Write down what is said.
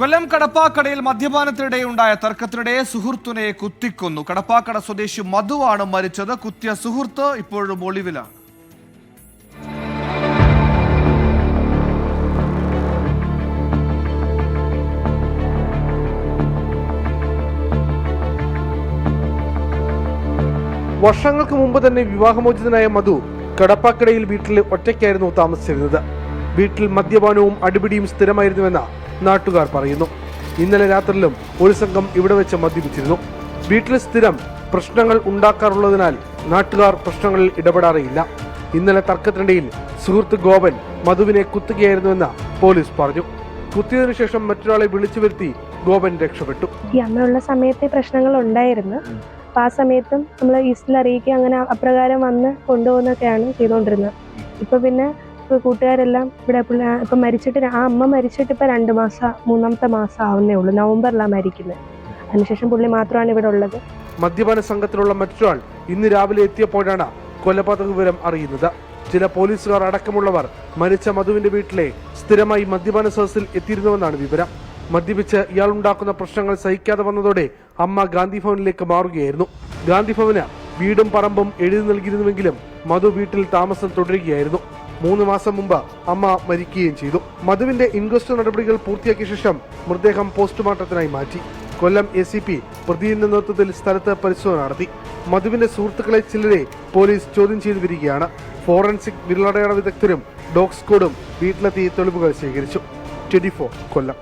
കൊല്ലം കടപ്പാക്കടയിൽ മദ്യപാനത്തിനിടെ ഉണ്ടായ തർക്കത്തിനിടെ സുഹൃത്തിനെ കുത്തിക്കൊന്നു. കടപ്പാക്കട സ്വദേശി മധുവാണ് മരിച്ചത്. കുത്തിയ സുഹൃത്ത് ഇപ്പോഴും ഒളിവിലാണ്. വർഷങ്ങൾക്ക് മുമ്പ് തന്നെ വിവാഹമോചിതനായ മധു കടപ്പാക്കടയിൽ വീട്ടിൽ ഒറ്റയ്ക്കായിരുന്നു താമസിച്ചിരുന്നത്. വീട്ടിൽ മദ്യപാനവും അടിപിടിയും സ്ഥിരമായിരുന്നുവെന്ന് നാട്ടുകാർ പറയുന്നു. ഇന്നലെ രാത്രിയിലും ഒരു സംഘം ഇവിടെ വെച്ച് മദ്യപിച്ചിരുന്നു. വീട്ടിൽ സ്ഥിരം പ്രശ്നങ്ങൾ ഉണ്ടാക്കാറുള്ളതിനാൽ നാട്ടുകാർ പ്രശ്നങ്ങളിൽ ഇടപെടാറില്ല ഇന്നലെ തർക്കത്തിനിടയിൽ സുഹൃത്ത് ഗോപൻ മധുവിനെ കുത്തുകയായിരുന്നുവെന്ന് പോലീസ് പറഞ്ഞു. കുത്തിയതിനു ശേഷം മറ്റൊരാളെ വിളിച്ചു വരുത്തി ഗോപൻ രക്ഷപ്പെട്ടു. ഈ സമയത്തെ പ്രശ്നങ്ങൾ ഉണ്ടായിരുന്നു. അപ്പൊ ആ സമയത്തും നമ്മൾ ഈസ്റ്റിൽ അറിയിക്കുക അങ്ങനെ അപ്രകാരം വന്ന് കൊണ്ടുപോകുന്നൊക്കെയാണ് ചെയ്തുകൊണ്ടിരുന്നത് ഇപ്പൊ പിന്നെ ഇപ്പൊ കൂട്ടുകാരെല്ലാം ഇവിടെ ഇപ്പൊ മരിച്ചിട്ട് ആ അമ്മ മരിച്ചിട്ട് ഇപ്പൊ രണ്ട് മാസം മൂന്നാമത്തെ മാസം ആവുന്നേ ഉള്ളൂ. നവംബറിലാണ് മരിക്കുന്നത് അതിനുശേഷം പുള്ളി മാത്രമാണ് ഇവിടെ ഉള്ളത്. മദ്യപാന സംഘത്തിലുള്ള മറ്റൊരാൾ ഇന്ന് രാവിലെ എത്തിയപ്പോഴാണ് കൊലപാതക വിവരം അറിയുന്നത്. ചില പോലീസുകാർ അടക്കമുള്ളവർ മരിച്ച മധുവിന്റെ വീട്ടിലെ സ്ഥിരമായി മദ്യപാന സദസ്സിൽ എത്തിയിരുന്നുവെന്നാണ് വിവരം. മദ്യപിച്ച് ഇയാൾ ഉണ്ടാക്കുന്ന പ്രശ്നങ്ങൾ സഹിക്കാതെ വന്നതോടെ അമ്മ ഗാന്ധി ഭവനിലേക്ക് മാറുകയായിരുന്നു. ഗാന്ധി ഭവന് വീടും പറമ്പും എഴുതി നൽകിയിരുന്നുവെങ്കിലും മധു വീട്ടിൽ താമസം തുടരുകയായിരുന്നു. മൂന്ന് മാസം മുമ്പ് അമ്മ മരിക്കുകയും ചെയ്തു. മധുവിന്റെ ഇൻക്വസ്റ്റ് നടപടികൾ പൂർത്തിയാക്കിയ ശേഷം മൃതദേഹം പോസ്റ്റ്മോർട്ടത്തിനായി മാറ്റി. കൊല്ലം എ സി പി പ്രതിയുടെ നേതൃത്വത്തിൽ സ്ഥലത്ത് പരിശോധന നടത്തി. മധുവിന്റെ സുഹൃത്തുക്കളെ ചിലരെ പോലീസ് ചോദ്യം ചെയ്തു വരികയാണ്. ഫോറൻസിക് വിരലടയാള വിദഗ്ധരും ഡോഗ് സ്ക്വാഡും വീട്ടിലെത്തി തെളിവുകൾ ശേഖരിച്ചു. ട്വന്റി കൊല്ലം.